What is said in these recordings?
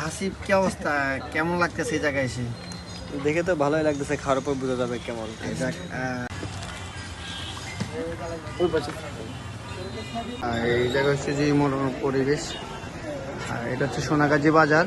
হাসিব কি অবস্থা? কেমন লাগতেছে এই জায়গায় এসে? দেখে তো ভালোই লাগতেছে খাওয়ার উপর বোঝা যাবে কেমন। এই জায়গা হচ্ছে যে মনোরম পরিবেশ। আর এটা হচ্ছে সোনাগাজী বাজার।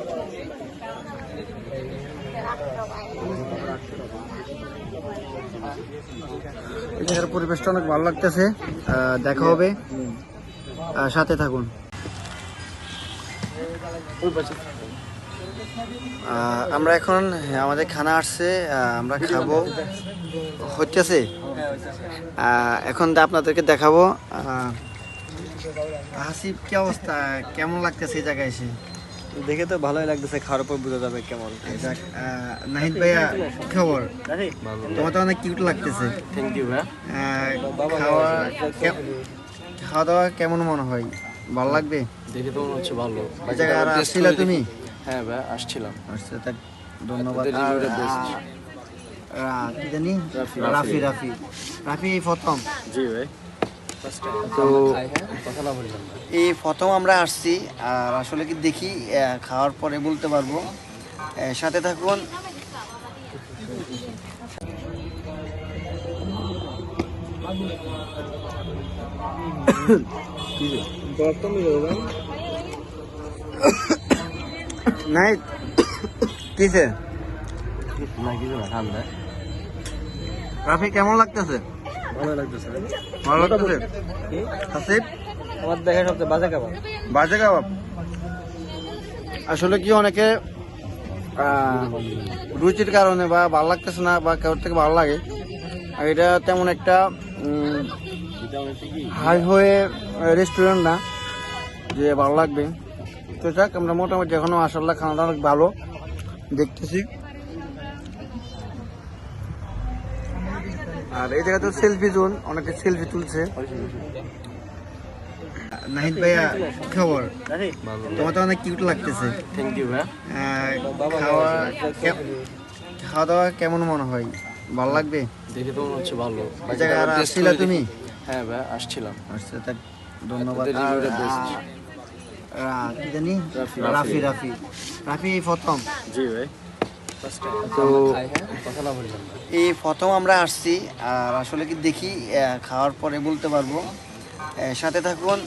জায়গার পরিবেশটা অনেক ভালো লাগতেছে দেখা হবে। সাথে থাকুন। আমরা এখন, আমাদের খানা আসছে আমরা খাব। হচ্ছে এখন আপনাদেরকে দেখাবো। হাসিব কি অবস্থা? কেমন লাগতেছে এই জায়গায় এসে? দেখে তো ভালোই লাগতেছে খাওয়ার উপর বোঝা যাবে কেমন। নাহিদ ভাইয়া খবর? তোমার তো অনেক কিউট লাগতেছে। থ্যাংক ইউ ভাই আহ, খাওয়া দাওয়া কেমন মনে হয়? ভালো লাগবে? দেখে তো মনে হচ্ছে ভালো। জায়গায় তুমি? হ্যাঁ ভাই আসছিলাম। আচ্ছা ধন্যবাদ। কি জানি? রাফি। রাফি। রাফি প্রথম। জি ভাই। তো এই প্রথম আমরা আসছি আর আসলে কি দেখি খাওয়ার পরে বলতে পারব। সাথে থাকুন। নাই কিসে না কিছু না ঠান্ডা। রাফি কেমন লাগতেছে? ভালো লাগতেছে। ভালো লাগতেছে? হাসিব? আমার দেখা সবচেয়ে বাজে খাবার বাজে কাবাব? আসলে কি অনেকে রুচির কারণে বা ভালো লাগতেছে না বা কারোর থেকে ভালো লাগে আর এটা তেমন একটা উম, হাই হয়ে রেস্টুরেন্ট না যে ভালো লাগবে। তো যাক আমরা মোটামুটি এখনও মাসাল্লাহ খানাটা অনেক ভালো দেখতেছি। আর এই জায়গাতে সেলফি জোন অনেকে সেলফি তুলছে। নাহিদ ভাইয়া খবর? তোমার তো অনেক কিউট লাগতেছে। থ্যাংক ইউ ভাই খাওয়া দাওয়া কেমন মনে হয়? ভালো লাগবে? দেখে তো মনে হচ্ছে ভালো। আসছিলা তুমি? হ্যাঁ ভাই আসছিলাম। আচ্ছা তা ধন্যবাদ। কি জানি? রাফি। রাফি। রাফি প্রথম। জি ভাই। তো এই প্রথম আমরা আসছি, আর আসলে কি দেখি খাওয়ার পরে বলতে পারব। সাথে থাকুন